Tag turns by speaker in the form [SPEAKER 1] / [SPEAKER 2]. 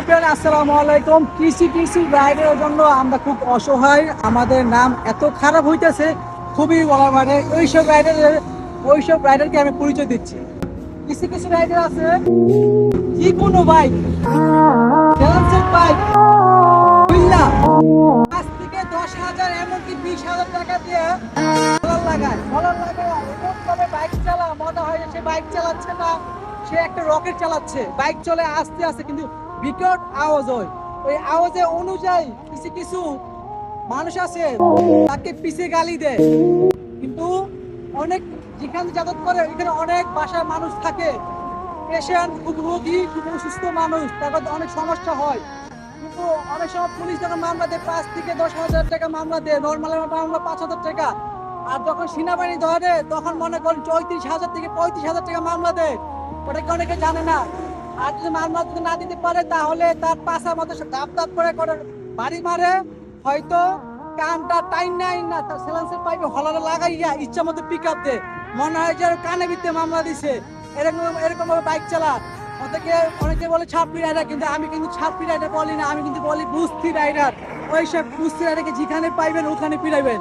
[SPEAKER 1] Everyone আসসালামু আলাইকুম। কৃষি রাইডের জন্য আমরা খুব অসহায়। আমাদের নাম এত খারাপ হইতেছে, খুবই বলা মানে ওইসব রাইডারের ওইসব রাইডারকে আমি পরিচয় দিচ্ছি। কৃষি কৃষি রাইডার আছে যে কোনো বাইক? বাইক। পাঁচ থেকে দশ হাজার, এমনকি বিশ হাজার টাকা দিয়ে কলার লাগায়। কলার লাগায় বাইক চালা মনে হয় সে বাইক চালাচ্ছে না, সে একটা রকেট চালাচ্ছে। বাইক চলে, আস্তে আস্তে, কিন্তু বিকট আওয়াজ হয়। ওই আওয়াজে অনুযায়ী কিছু কিছু মানুষ আছে, তাকে পিছে গালি দেয়। কিন্তু অনেক যেখানে যাতায়াত করে এখানে অনেক বাসায় মানুষ থাকে। পেশেন্ট খুব রোগী খুব অসুস্থ মানুষ, তারপর অনেক সমস্যা হয়। কিন্তু অনেক সময় পুলিশ যখন মামলা দেয়, পাঁচ থেকে দশ হাজার টাকা মামলা দেয় নর্মাল মামলা পাঁচ হাজার টাকা। আর যখন সেনাবাহিনী ধরে, তখন মনে করেন চৌত্রিশ হাজার থেকে পঁয়ত্রিশ হাজার টাকা মামলা দেয়। ওটাকে অনেকে জানে না। আর যদি মামলা যদি না দিতে পারে, তাহলে তার পাশার মতো সে দাপ দাপ করে করে বাড়ি মারে। হয়তো কানটা টাইম নাই না, তার সেলেন্সের পাইপে হলারে লাগাইয়া ইচ্ছা মতো পিক আপ দে মনে হয় যে কানে বিতে মামলা দিছে। এরকম এরকম ভাবে বাইক চালা অনেকে অনেকে বলে ছাপড়ি রাইডার কিন্তু আমি কিন্তু ছাপড়ি রাইডার বলি না, আমি কিন্তু বলি বুস্তি রাইডার ওই সব বুস্তি রাইডারকে যেখানে পাইবেন, ওখানে পিরাইবেন